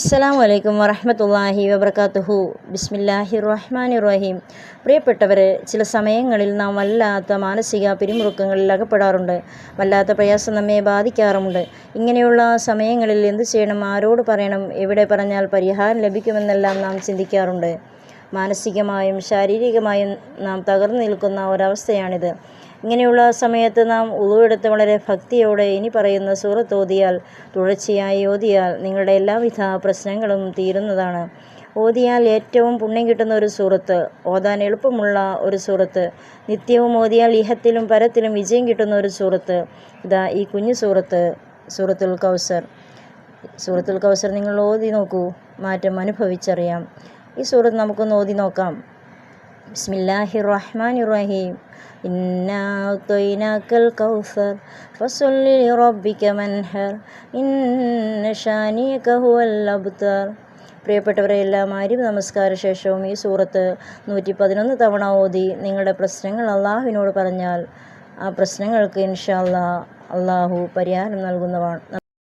അസ്സലാമു അലൈക്കും വറഹമത്തല്ലാഹി വബർക്കാത്തുഹു ബിസ്മില്ലാഹി റഹ്മാൻ റഹീം പ്രിയപ്പെട്ടവരെ ചില സമയങ്ങളിൽ നാം വല്ലാത്ത മാനസിക പിരിമുറുക്കങ്ങളിൽ അകപ്പെടാറുണ്ട്. വല്ലാത്ത പ്രയാസം നമ്മെ ബാധിക്കാറുമുണ്ട്. ഇങ്ങനെയുള്ള സമയങ്ങളിൽ എന്ത് ചെയ്യണം? ആരോട് പറയണം? എവിടെ പറഞ്ഞാൽ പരിഹാരം ലഭിക്കുമെന്നെല്ലാം നാം ചിന്തിക്കാറുണ്ട്. മാനസികമായും ശാരീരികമായും നാം തകർന്നു നിൽക്കുന്ന ഒരവസ്ഥയാണിത്. ഇങ്ങനെയുള്ള സമയത്ത് നാം ഉളുവെടുത്ത് വളരെ ഭക്തിയോടെ ഇനി പറയുന്ന സൂറത്ത് ഓതിയാൽ തുടർച്ചയായി ഓതിയാൽ നിങ്ങളുടെ എല്ലാവിധ പ്രശ്നങ്ങളും തീരുന്നതാണ്. ഓതിയാൽ ഏറ്റവും പുണ്യം കിട്ടുന്ന ഒരു സൂറത്ത് ഓതാൻ എളുപ്പമുള്ള ഒരു സൂറത്ത് നിത്യവും ഓതിയാൽ ഇഹത്തിലും പരത്തിലും വിജയം കിട്ടുന്ന ഒരു സൂറത്ത്. ഇതാ ഈ കുഞ്ഞു സൂറത്ത് സൂറത്തുൽ കൗസർ. സൂറത്തുൽ കൗസർ നിങ്ങൾ ഓതി നോക്കൂ മാറ്റം അനുഭവിച്ചറിയാം. ഈ സൂറത്ത് നമുക്കൊന്ന് ഓതി നോക്കാം. ബിസ്മില്ലാഹി റഹ്മാനി റഹീം ഇന്നാ അഅ്തൈനാക്കൽ കൗസർ മൻഹർ ഇന്ന ഹുവൽ അബ്തർ. നമസ്കാര ശേഷവും ഈ സൂറത്ത് നൂറ്റി പതിനൊന്ന് തവണ ഓതി നിങ്ങളുടെ പ്രശ്നങ്ങൾ അള്ളാഹുവിനോട് പറഞ്ഞാൽ ആ പ്രശ്നങ്ങൾക്ക് ഇൻഷാല്ലാ അള്ളാഹു പരിഹാരം നൽകുന്നതാണ്